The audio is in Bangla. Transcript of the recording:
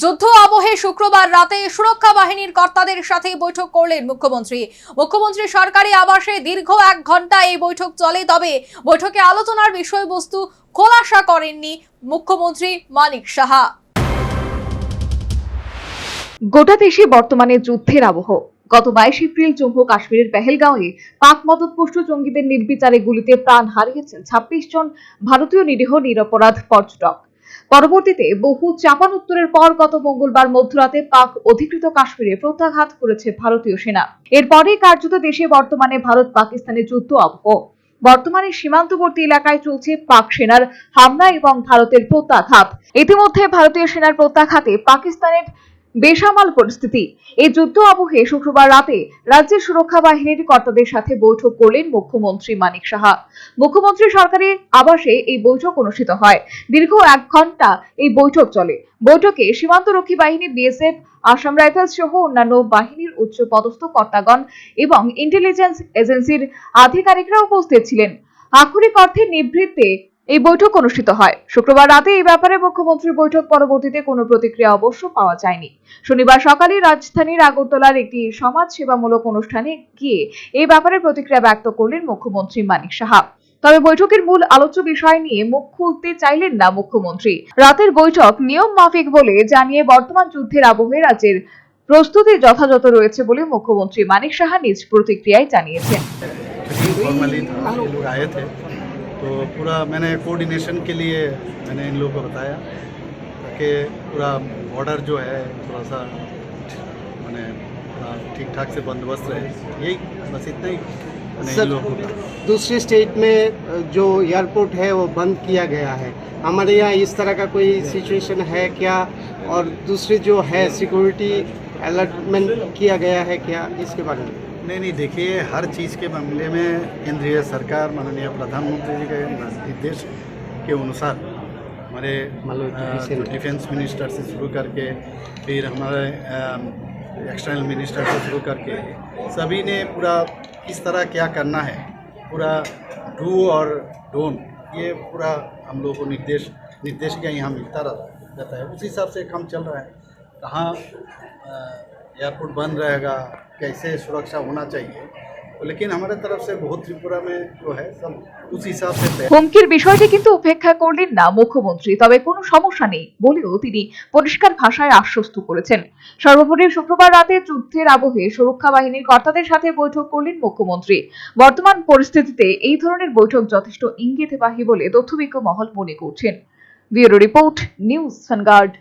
যুদ্ধ আবহে শুক্রবার রাতে সুরক্ষা বাহিনীর কর্তাদের সাথে বৈঠক করলেন মুখ্যমন্ত্রী। মুখ্যমন্ত্রী সরকারি আবাসে দীর্ঘ এক ঘণ্টা এই বৈঠক চলে, তবে বৈঠকে আলোচনার বিষয়বস্তু খোলাসা করেননি মুখ্যমন্ত্রী মানিক সাহা। গোটা দেশে বর্তমানে যুদ্ধের আবহ। গত বাইশ এপ্রিল জম্মু কাশ্মীরের পেহেলগাঁওয়ে পাক মদতপুষ্ট জঙ্গিদের নির্বিচারে গুলিতে প্রাণ হারিয়েছেন ছাব্বিশ জন ভারতীয় নিরীহ নিরপরাধ পর্যটক। পরবর্তীতে বহু চাপান উত্তরের পর গত মঙ্গলবার মধ্যরাতে পাক অধিকৃত কাশ্মীরে প্রত্যাঘাত করেছে ভারতীয় সেনা। এরপরে কার্যত দেশে বর্তমানে ভারত পাকিস্তানের যুদ্ধ আবহ বর্তমানে সীমান্তবর্তী এলাকায় চলছে পাক সেনার হামলা এবং ভারতের প্রত্যাঘাত। ইতিমধ্যে ভারতীয় সেনার প্রত্যাঘাতে পাকিস্তানের বেসামাল পরিস্থিতি। এই যুদ্ধ আবহে শুক্রবার রাতে রাজ্যের সুরক্ষা বাহিনীর কর্তাদের সাথে বৈঠক করলেন মুখ্যমন্ত্রী মানিক সাহা। মুখ্যমন্ত্রী সরকারি আবাসে এই বৈঠক অনুষ্ঠিত হয়। দীর্ঘ এক ঘণ্টা এই বৈঠক চলে। বৈঠকে সীমান্তরক্ষী বাহিনী বিএসএফ, আসাম রাইফেলস সহ অন্যান্য বাহিনীর উচ্চ পদস্থ কর্তাগণ এবং ইন্টেলিজেন্স এজেন্সির আধিকারিকরা উপস্থিত ছিলেন। আক্ষরিক অর্থে নিভৃত্তে এই বৈঠক অনুষ্ঠিত হয়। শুক্রবার রাতে এই ব্যাপারে মুখ্যমন্ত্রীর বৈঠক পরবর্তীতে কোনো প্রতিক্রিয়া অবশ্য পাওয়া যায়নি। শনিবার সকালে রাজধানীর আগরতলার একটি সমাজ সেবামূলক অনুষ্ঠানে গিয়ে এই ব্যাপারে প্রতিক্রিয়া ব্যক্ত করলেন মুখ্যমন্ত্রী মানিক সাহা। তবে বৈঠকের মূল আলোচ্য বিষয় নিয়ে মুখ খুলতে চাইলেন না মুখ্যমন্ত্রী। রাতের বৈঠক নিয়ম মাফিক বলে জানিয়ে বর্তমান যুদ্ধের আবহে রাজ্যের প্রস্তুতি যথাযথ রয়েছে বলে মুখ্যমন্ত্রী মানিক সাহা নিজ প্রতিক্রিয়ায় জানিয়েছেন। तो पूरा मैंने कोऑर्डिनेशन के लिए मैंने इन लोगों को बताया ताकि पूरा बॉर्डर जो है थोड़ा सा मैंने ठीक ठाक से बंदोबस्त रहे। यही बस इतना ही। सर, को दूसरे स्टेट में जो एयरपोर्ट है वो बंद किया गया है। हमारे यहाँ इस तरह का कोई सिचुएशन है क्या? और दूसरी जो है सिक्योरिटी अलर्टमेंट किया गया है क्या? इसके बारे में। नहीं नहीं देखिए हर चीज़ के मामले में केंद्रीय सरकार माननीय प्रधानमंत्री जी के निर्देश के अनुसार हमारे डिफेंस- मिनिस्टर से शुरू करके फिर हमारे एक्सटर्नल मिनिस्टर से शुरू करके सभी ने पूरा किस तरह क्या करना है पूरा डू और डोंट ये पूरा हम लोगों को निर्देश निर्देश का यहाँ मिलता रह- रहता है उसी हिसाब से काम चल रहा है। कहाँ एयरपोर्ट बंद रहेगा कैसे सुरक्षा होना चाहिए तो लेकिन हमारे तरफ से बहुत त्रिपुरा में जो है सब उस हिसाब से तय হুমকির বিষয়টি কিন্তু উপেক্ষা করলেন না মুখ্যমন্ত্রী তবে কোনো সমস্যা নেই বলেও তিনি পরিষ্কার ভাষায় আশ্বস্ত করেছেন সর্বোপরি শুক্রবার রাতে যুদ্ধের আবহে সুরক্ষা বাহিনীর কর্তাদের সাথে বৈঠক করলেন মুখ্যমন্ত্রী বর্তমান পরিস্থিতিতে এই ধরনের বৈঠক যথেষ্ট ইঙ্গিতবাহী বলে তথ্যবিজ্ঞ মহল মনে করছেন ব্যুরো রিপোর্ট নিউজ সানগার্ড